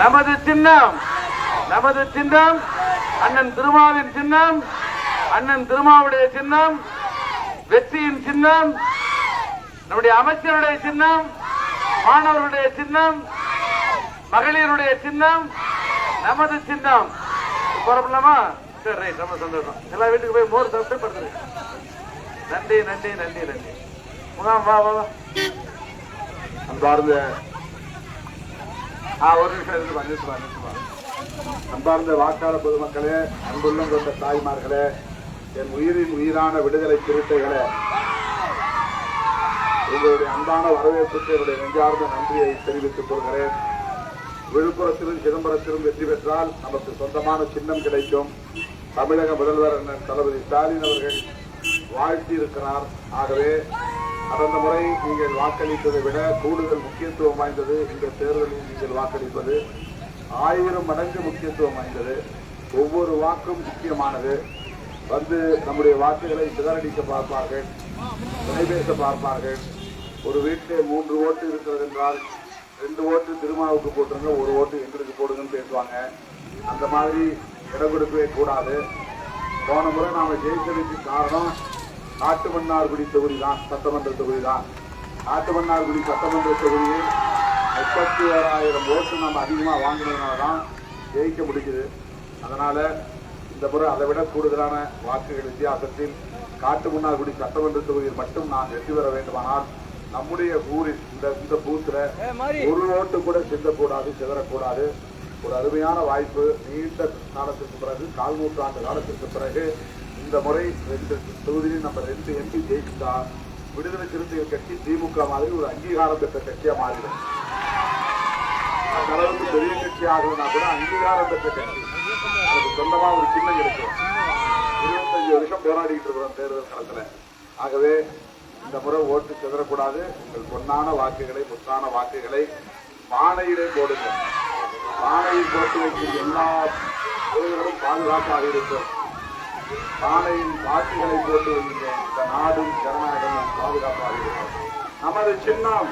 நமது சின்னம் நமது சின்னம் அண்ணன் திருமாவின் சின்னம் அண்ணன் திருமாவுடைய சின்னம் வெற்றியின் சின்னம் நம்முடைய அமைச்சருடைய சின்னம் மாணவருடைய சின்னம் மகளிருடைய சின்னம் நமது சின்னம். புறப்படலாமா? சரி ரைட் ரொம்ப சந்தோஷம். எல்லா வீட்டுக்கு போய் மோர் சாப்பிட்டு படுத்துரு. நன்றி நன்றி நன்றி நன்றி. முகாம் வா வா வா. அன்பார்ந்த ஒரு நிமிஷம் இருக்கு வா, நிறுத்து அன்பார்ந்த வாக்காளர் பொதுமக்களே அன்புள்ளம் கொண்ட தாய்மார்களே என் உயிரின் உயிரான விடுதலை சிறுத்தைகளே உங்களுடைய அன்பான வரவேற்புக்கு என்னுடைய நெஞ்சார்ந்த நன்றியை தெரிவித்துக் கொள்கிறேன். விழுப்புரத்திலும் சிதம்பரத்திலும் வெற்றி பெற்றால் நமக்கு சொந்தமான சின்னம் கிடைக்கும். தமிழக முதல்வர் அண்ணன் தளபதி ஸ்டாலின் அவர்கள் வாழ்த்தி இருக்கிறார் ஆகவே கடந்த முறை நீங்கள் வாக்களித்ததை விட கூடுதல் முக்கியத்துவம் வாய்ந்தது இந்த தேர்தலில் நீங்கள் வாக்களிப்பது. ஆயிரம் மடங்கு முக்கியத்துவம் வாய்ந்தது. ஒவ்வொரு வாக்கும் முக்கியமானது. வந்து நம்முடைய வாக்குகளை சிதறடிக்க பார்ப்பார்கள். விலைபேச பார்ப்பார்கள். ஒரு வீட்டில் மூன்று ஓட்டு இருக்கிறது என்றால் ரெண்டு ஓட்டு திருமாவுக்கு போட்டுருங்க ஒரு ஓட்டு எங்களுக்கு போடுங்கன்னு பேசுவாங்க. அந்த மாதிரி இடம் கொடுக்கவே கூடாது. போன முறை நாம் ஜெயிச்சதுக்கு காரணம் காட்டுமன்னார்குடி தொகுதி தான் சட்டமன்ற தொகுதி தான் காட்டுமன்னார்குடி சட்டமன்ற தொகுதியில் முப்பத்தி ஓராயிரம் ஓட்டு நம்ம அதிகமாக வாங்கினதுனால தான் ஜெயிக்க முடிஞ்சது. அதனால இந்த முறை அதை விட கூடுதலான வாக்குகள் வித்தியாசத்தில் காட்டுமன்னார்குடி சட்டமன்ற தொகுதியில் மட்டும் நான் வெற்றி பெற வேண்டுமானால் நம்முடைய ஊரில் இந்த இந்த பூத்துல ஒரு ஓட்டு கூட சிந்தக்கூடாது சிதறக்கூடாது. ஒரு அருமையான வாய்ப்பு நீண்ட காலத்திற்கு பிறகு கால் நூற்றாண்டு காலத்திற்கு பிறகு இந்த முறை ரெண்டு தொகுதியில் நம்ம ரெண்டு எம்பி ஜெயிச்சுட்டா விடுதலை சிறுத்தைகள் கட்சி திமுக மாதிரி ஒரு அங்கீகாரம் பெற்ற கட்சியா மாறிடும். அந்த அளவுக்கு பெரிய கட்சி ஆகணும்னா கூட அங்கீகாரம் பெற்ற கட்சி. அதுக்கு சொந்தமா ஒரு சின்னம் கிடைக்கும் இருபத்தஞ்சு வருஷம் போராடிக்கிட்டு இருக்கிறோம் தேர்தல் காலத்துல ஆகவே இந்த முறை ஓட்டு செதறக்கூடாது. உங்கள் பொன்னான வாக்குகளை முத்தான வாக்குகளை பானையிலே போடுங்கள். பானையில் போட்டு வைக்கும் எல்லா தொழில்களும் பாதுகாப்பாக இருக்கும் பானையில் காட்சிகளை போட்டு வைங்க இந்த நாடும் ஜனநாயகமும் பாதுகாப்பாக இருக்கும். நமது சின்னம்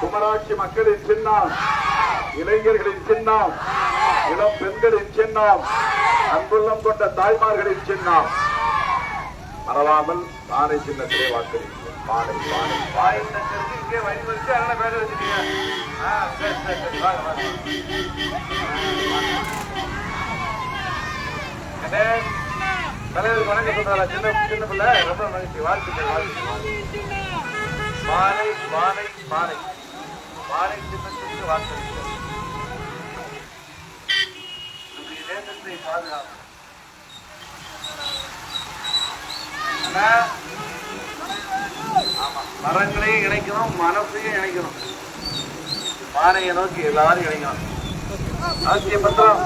குமராட்சி மக்களின் சின்னம் இளைஞர்களின் சின்னம் இளம் பெண்களின் சின்னம் அன்புள்ளம் கொண்ட தாய்மார்களின் சின்னம். மறவாமல் பானை சின்னத்திலே வாக்களிக்கும் பானை பானை வாய் இங்கே வழி அதனால பேச வச்சுட்டீங்க தலைவருக்கு வணக்கம் சொல்றாரா. சின்ன சின்ன பிள்ளை. ரொம்ப மகிழ்ச்சி. வாழ்த்துக்கள் வாழ்த்துக்கள். பானை பானை பானை பானை சின்னத்துக்கு வாக்களிக்கிறோம் நம்முடைய தேசத்தை பாதுகாப்பு மரங்களையும் இணைக்கணும் மனசையும் இணைக்கணும். பானையை நோக்கி எல்லாரும் இணைக்கணும். ராஜ்ய பத்திரம்.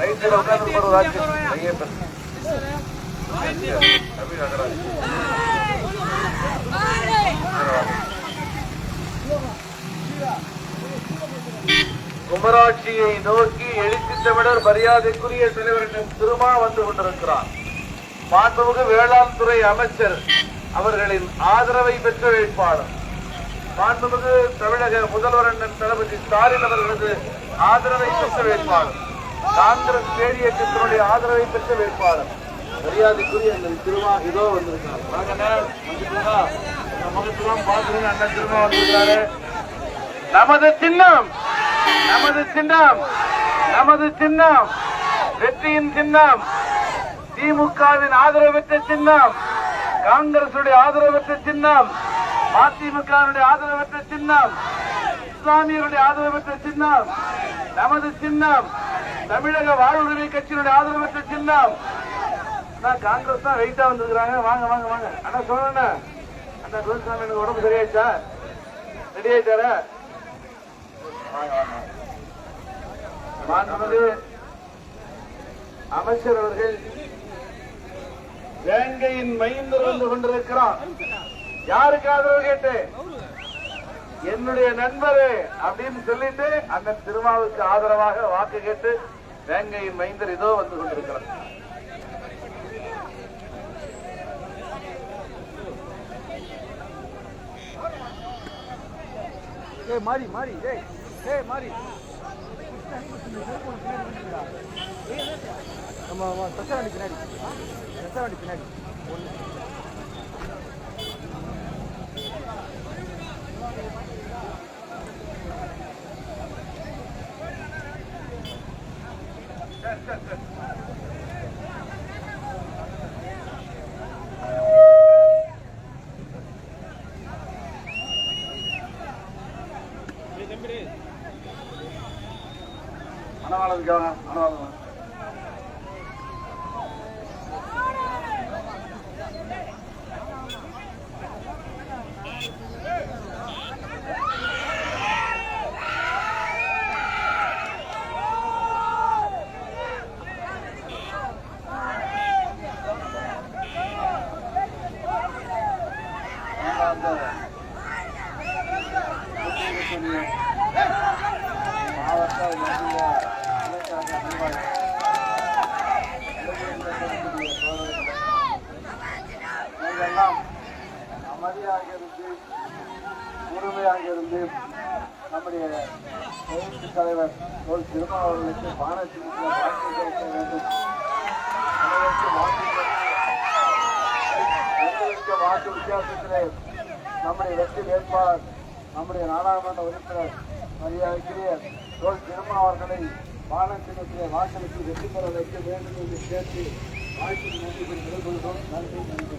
ரைட்டில் உட்கார்ந்து போற ராஜ்யம் ஐயப்பன் குமராட்சியை நோக்கி எழுச்சி தமிழர் மரியாதைக்குரிய தலைவர் திருமா வந்து கொண்டிருக்கிறார். மாண்புமிகு வேளாண் துறை அமைச்சர் அவர்களின் ஆதரவை பெற்ற வேட்பாளர். மாண்புமிகு தமிழக முதல்வர் அண்ணன் தளபதி ஸ்டாலின் அவர்களது ஆதரவை பெற்ற வேட்பாளர். காங்கிரஸ் தேடியக்கத்தினுடைய ஆதரவை பெற்ற வேட்பாளர். மரியாதைக்குரிய எங்கள் திருமா இதோ வந்திருக்காரு வாங்கண்ணே, வந்துட்டீங்களா? அண்ணன் திருமா வந்திருக்காரு நமது சின்னம் நமது சின்னம் நமது சின்னம் வெற்றியின் சின்னம் திமுகவின் ஆதரவற்ற சின்னம் காங்கிரசுடைய ஆதரவற்ற சின்னம் மதிமுகவினுடைய ஆதரவற்ற சின்னம் இஸ்லாமியருடைய ஆதரவற்ற சின்னம் நமது சின்னம் தமிழக வாழ்வுரிமை கட்சியினுடைய ஆதரவற்ற சின்னம் அண்ணா, காங்கிரஸ் தான் வெயிட்டா வந்திருக்கிறாங்க. வாங்க வாங்க வாங்க. அண்ணா சொல்லுங்க அண்ணா துரைசாமி எனக்கு உடம்பு சரியாயிடுச்சா? ரெடி ஆயிட்டாரா? வாங்க வாங்க மாண்புமிகு அமைச்சர் அவர்கள் வேங்கையின் மைந்தர் வந்து கொண்டிருக்கிறான் யாருக்கு ஆதரவு கேட்டு? என்னுடைய நண்பரு அப்படின்னு சொல்லிட்டு அந்த திருமாவுக்கு ஆதரவாக வாக்கு கேட்டு வேங்கையின் மைந்தர் இதோ வந்து கொண்டிருக்கிறார். ஏய் மாறி மாறி ஏய் ஏய் மாறி. நம்ம தச்ச வண்டி பின்னாடி. தச்ச வண்டி பின்னாடி. ஒன்று மணவாளன் இருக்காங்க மணவாளன் உரிமையாக இருந்து நம்முடைய எழுத்து தலைவர் ஒரு திருமாவர்களுக்கு பானத்திற்கு வாக்கு கிடைக்க வேண்டும் எங்களுக்கு வாக்கு வித்தியாசத்திலே நம்முடைய வெற்றி வேட்பாளர் நம்முடைய நாடாளுமன்ற உறுப்பினர் மரியாதைக்குரிய தோல் திருமா அவர்களை பானத்தினத்திலே வாக்களித்து வெற்றி பெற வைக்க வேண்டும் என்று கேட்டு வாழ்த்து நன்றி கொள்கிறோம் நன்றி நன்றி.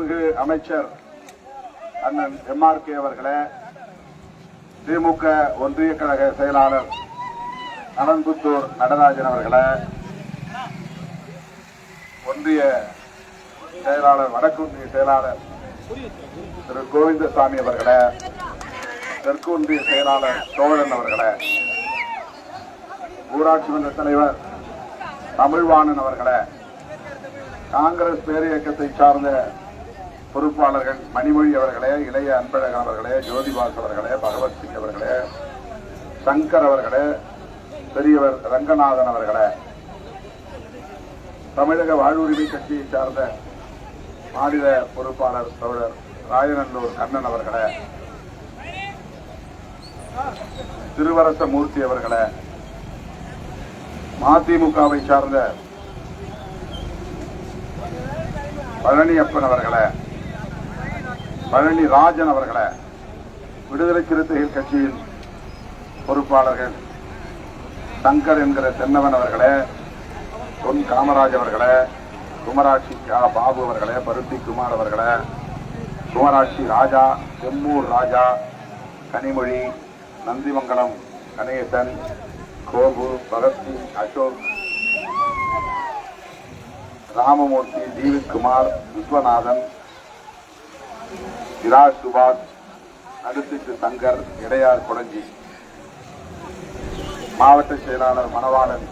மாண்புமிகு அமைச்சர் அண்ணன் எம்ஆர்கே அவர்களே திமுக ஒன்றிய கழக செயலாளர் அனன்புத்தூர் நடராஜன் அவர்களே ஒன்றிய செயலாளர் வடக்கு ஒன்றிய செயலாளர் திரு கோவிந்தசாமி அவர்களே தெற்கு ஒன்றிய செயலாளர் சோழன் அவர்களே ஊராட்சி மன்ற தலைவர் தமிழ்வாணன் அவர்களே காங்கிரஸ் பேரியக்கத்தை சார்ந்த பொறுப்பாளர்கள் மணிமொழி அவர்களே இளைய அன்பழகன் அவர்களே ஜோதிபாஸ் அவர்களே பகவத் சிங் அவர்களே சங்கர் அவர்களே பெரியவர் ரங்கநாதன் அவர்களே தமிழக வாழ்வுரிமை கட்சியை சார்ந்த மாநில பொறுப்பாளர் தோழர் ராயநல்லூர் கண்ணன் அவர்களே திருவரச மூர்த்தி அவர்களே மதிமுகவை சார்ந்த பழனியப்பன் அவர்களே பழனி ராஜன் அவர்களே விடுதலை சிறுத்தைகள் கட்சியின் பொறுப்பாளர்கள் சங்கர் என்கிற தென்னவன் அவர்களே பொன் காமராஜ் அவர்களே குமராட்சி கா பாபு அவர்களே பருத்தி குமார் அவர்களே குமராட்சி ராஜா செம்மூர் ராஜா கனிமொழி நந்திமங்கலம் கணேசன் கோபு பகத்சிங் அசோக் ராமமூர்த்தி ஜீவித்குமார் விஸ்வநாதன் இரா சுபாஷ் நடுத்திட்டு சங்கர் இடையார் குடஞ்சி மாவட்ட செயலாளர் மணவாளன்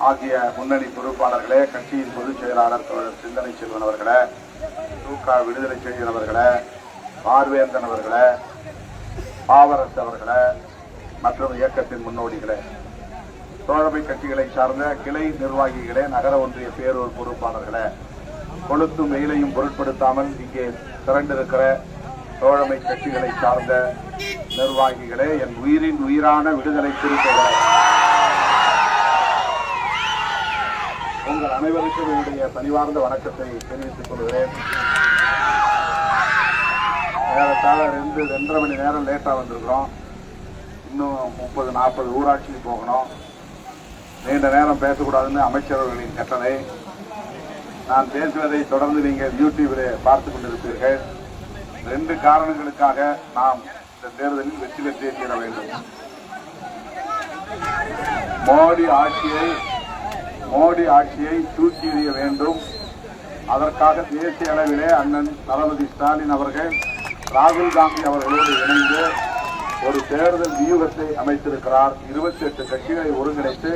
ஆகிய முன்னணி பொறுப்பாளர்களே கட்சியின் பொதுச் செயலாளர் தோழர் சிந்தனை செல்வன் அவர்களே தூக்கா விடுதலை செய்யன் அவர்களே பார்வேந்தன் அவர்களே பாவரசு அவர்களே மற்றும் இயக்கத்தின் முன்னோடிகளே. தோழமை கட்சிகளை சார்ந்த கிளை நிர்வாகிகளே நகர ஒன்றிய பேரூர் பொறுப்பாளர்களே கொளுத்தும் வெயிலையும் பொருட்படுத்தாமல் இங்கே திரண்டிருக்கிற தோழமை கட்சிகளை சார்ந்த நிர்வாகிகளே என் உயிரின் உயிரான விடுதலை சிறுத்தைகளே. உங்கள் அனைவருக்கும் என்னுடைய பணிவார்ந்த வணக்கத்தை தெரிவித்துக் கொள்கிறேன். ஏறத்தாழ ரெண்டு ரெண்டரை மணி நேரம் லேட்டாக வந்திருக்கிறோம். இன்னும் முப்பது நாற்பது ஊராட்சிக்கு போகணும். நீண்ட நேரம் பேசக்கூடாதுன்னு அமைச்சர்களின் கட்டளை. நான் பேசுவதை தொடர்ந்து நீங்கள் யூடியூபிலே பார்த்து கொண்டிருப்பீர்கள். ரெண்டு காரணங்களுக்காக நாம் இந்த தேர்தலில் வெற்றி பெற்றே தீர வேண்டும். மோடி ஆட்சியை மோடி ஆட்சியை தூக்கி எறிய வேண்டும். அதற்காக தேசிய அளவிலே அண்ணன் தளபதி ஸ்டாலின் அவர்கள் ராகுல் காந்தி அவர்களோடு இணைந்து ஒரு தேர்தல் வியூகத்தை அமைத்திருக்கிறார். இருபத்தி எட்டு கட்சிகளை ஒருங்கிணைத்து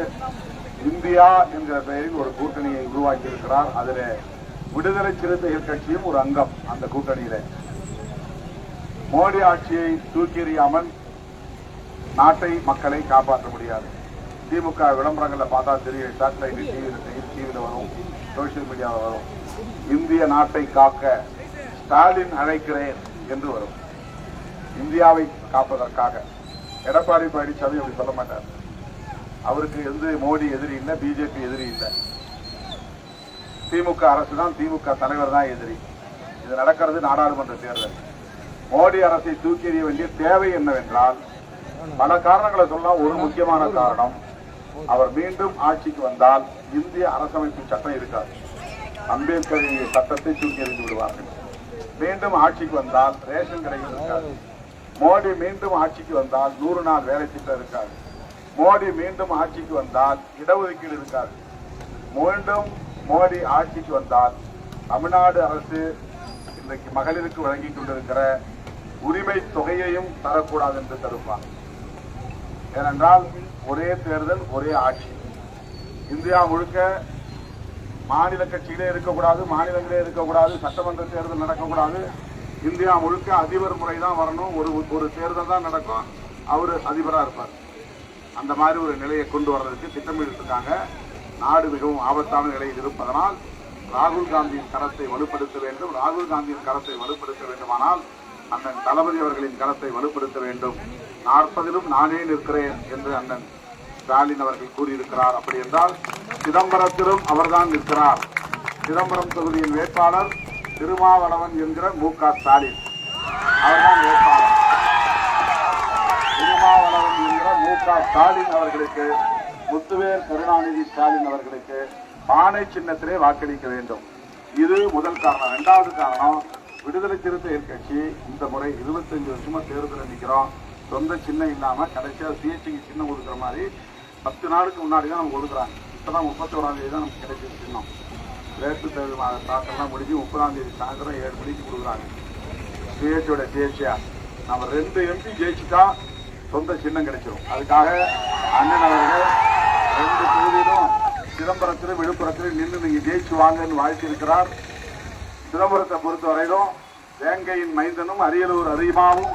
இந்தியா என்கிற பெயரில் ஒரு கூட்டணியை உருவாக்கியிருக்கிறார். அதில் விடுதலை சிறுத்தைகள் கட்சியும் ஒரு அங்கம் அந்த கூட்டணியில. மோடி ஆட்சியை தூக்கி எறியாமல் நாட்டை மக்களை காப்பாற்ற முடியாது. திமுக விளம்பரங்களில் பார்த்தா தெரியும். சேட்டலைட் டிவியில் டிவியில் வரும். சோசியல் மீடியாவில் வரும். இந்திய நாட்டை காக்க ஸ்டாலின் அழைக்கிறேன் என்று வரும். இந்தியாவை காப்பதற்காக. எடப்பாடி பழனிசாமி அப்படி சொல்ல மாட்டார். அவருக்கு எந்த மோடி எதிரி இல்லை பிஜேபி எதிரி இல்லை. திமுக அரசு தான் திமுக தலைவர் தான் எதிரி. இது நடக்கிறது நாடாளுமன்ற தேர்தல். மோடி அரசை தூக்கி எறிய வேண்டிய தேவை என்னவென்றால் பல காரணங்களை சொல்லலாம். ஒரு முக்கியமான காரணம் அவர் மீண்டும் ஆட்சிக்கு வந்தால் இந்திய அரசமைப்பு சட்டம் இருக்காது. அம்பேத்கர் சட்டத்தை தூக்கி எறிந்து விடுவார்கள். மீண்டும் ஆட்சிக்கு வந்தால் ரேஷன் கடைகள் இருக்காது. மோடி மீண்டும் ஆட்சிக்கு வந்தால் நூறு நாள் வேலை திட்டம் இருக்காது. மோடி மீண்டும் ஆட்சிக்கு வந்தால் இடஒதுக்கீடு இருக்காது. மீண்டும் மோடி ஆட்சிக்கு வந்தால் தமிழ்நாடு அரசு இன்றைக்கு மகளிருக்கு வழங்கி கொண்டிருக்கிற உரிமை தொகையையும் தரக்கூடாது என்று தடுப்பார். ஏனென்றால் ஒரே தேர்தல் ஒரே ஆட்சி. இந்தியா முழுக்க மாநில கட்சிகளே இருக்கக்கூடாது மாநிலங்களே இருக்கக்கூடாது சட்டமன்ற தேர்தல் நடக்கக்கூடாது. இந்தியா முழுக்க அதிபர் முறை தான் வரணும். ஒரு ஒரு தேர்தல் தான் நடக்கும். அவர் அதிபராக இருப்பார். அந்த மாதிரி ஒரு நிலையை கொண்டு வர்றதுக்கு திட்டமிட்டிருக்காங்க. நாடு மிகவும் ஆபத்தான நிலையில் இருப்பதனால் ராகுல் காந்தியின் கரத்தை வலுப்படுத்த வேண்டும். ராகுல் காந்தியின் கரத்தை வலுப்படுத்த வேண்டுமானால் அண்ணன் தளபதி அவர்களின் கரத்தை வலுப்படுத்த வேண்டும். நாற்பதிலும் நானே நிற்கிறேன் என்று அண்ணன் ஸ்டாலின் அவர்கள் கூறியிருக்கிறார். அப்படி என்றால் சிதம்பரத்திலும் அவர்தான் நிற்கிறார். சிதம்பரம் தொகுதியின் வேட்பாளர் திருமாவளவன் என்கிற மு க ஸ்டாலின். அவர்தான் வேட்பாளர். க ஸ்டாலின் அவர்களுக்கு முத்துவேர் கருணாநிதி ஸ்டாலின் அவர்களுக்கு பானை சின்னத்திலே வாக்களிக்க வேண்டும். இது முதல் காரணம். இரண்டாவது காரணம் விடுதலை சிறுத்தைகள் கட்சி இந்த முறை 25 வருஷமா தேர்தல் நிற்கிறோம். சொந்த சின்னம் இல்லாமல் கடைசியாக சிஎஸ்டிக்கு சின்னம் கொடுக்குற மாதிரி பத்து நாளுக்கு முன்னாடி தான் நமக்கு கொடுக்குறாங்க இப்போ தான் முப்பத்தோராம் தேதி தான் நமக்கு கிடைச்சது சின்னம். வேட்டு தேர்தல் தாக்கம்லாம் முடிஞ்சு முப்பதாம் தேதி சாயந்தரம் ஏழு மணிக்கு கொடுக்குறாங்க. சிஎஸ்டியோட சிஎஸ்டியா நம்ம ரெண்டு எம்பி ஜெயிச்சுட்டா சொந்த சின்னம் கிடைச்சிரும். அதுக்காக அண்ணன் அவர்கள் ரெண்டு தொகுதியிலும் சிதம்பரத்திலும் விழுப்புரத்திலும் நின்று நீங்க ஜெயிச்சு வாங்கன்னு வாழ்த்தியிருக்கிறார். சிதம்பரத்தை பொறுத்தவரையிலும் வேங்கையின் மைந்தனும் அரியலூர் அரிமாவும்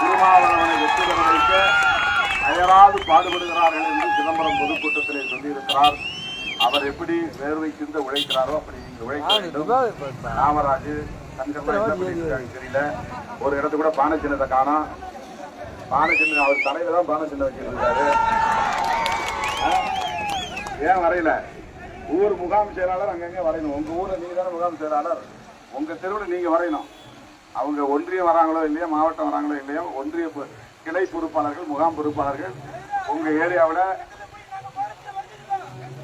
திருமாவளவனை வெற்றி பெற வைக்க அயராது பாடுபடுகிறார்கள் என்று சிதம்பரம் பொதுக்கூட்டத்திலே சொல்லியிருக்கிறார். அவர் எப்படி வேர்வை சிந்த உழைக்கிறாரோ அப்படி நீங்கள் உழைக்க ராமராஜ் பண்ணிருக்காங்க தெரியல. ஒரு இடத்து கூட பானை சின்னத்தை காணோம். பானச்சின்ன அவர் தலையில தான் பானச்சின்ன வச்சிருக்காரு ஏன் வரையல? ஊர் முகாம் செயலாளர் அங்கங்க வரையணும். உங்க ஊர்ல நீங்க தானே முகாம் செயலாளர்? உங்க தெருவில் நீங்க வரையணும். அவங்க ஒன்றியம் வராங்களோ இல்லையோ மாவட்டம் வராங்களோ இல்லையோ ஒன்றிய கிளை பொறுப்பாளர்கள் முகாம் பொறுப்பாளர்கள் உங்க ஏரியாவில்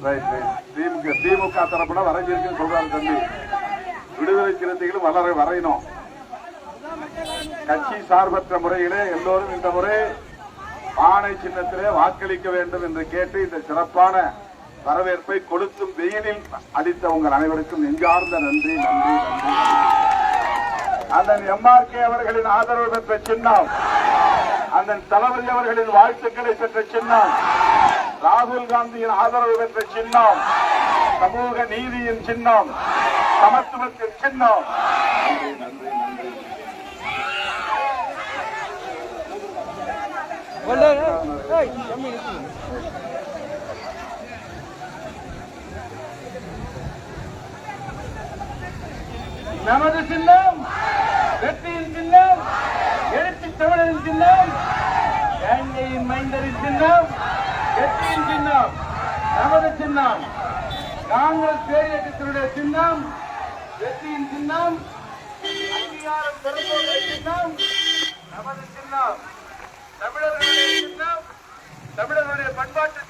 ரைட் ரைட் திமுக திமுக தரப்புல வரைஞ்சிருக்குன்னு சொல்றாரு தம்பி. விடுதலை சிறுத்தைகளும் வளர வரையணும். கட்சி சார்பற்ற முறையிலே எல்லோரும் இந்த முறை பானை சின்னத்திலே வாக்களிக்க வேண்டும் என்று கேட்டு இந்த சிறப்பான வரவேற்பை கொளுத்தும் வெயிலில் அளித்த உங்கள் அனைவருக்கும் நெஞ்சார்ந்த நன்றி நன்றி நன்றி. அண்ணன் எம்ஆர்கே அவர்களின் ஆதரவு பெற்ற சின்னம். அண்ணன் தளபதி அவர்களின் வாழ்த்துக்களை பெற்ற சின்னம். ராகுல் காந்தியின் ஆதரவு பெற்ற சின்னம். சமூக நீதியின் சின்னம். சமத்துவத்தின் சின்னம். நன்றி நன்றி நன்றி ஏய் எம்மி நிறுத்து. நமது சின்னம் வெற்றியின் சின்னம் எழுச்சி தமிழரின் சின்னம் வேங்கையின் மைந்தரின் சின்னம் வெற்றியின் சின்னம் நமது சின்னம். காங்கிரஸ் பேரியக்கத்தினுடைய சின்னம் வெற்றியின் சின்னம் அங்கீகாரம் பெறுவோம் சின்னம் நமது சின்னம். தமிழர்கள் தமிழர்களுடைய பண்பாட்டு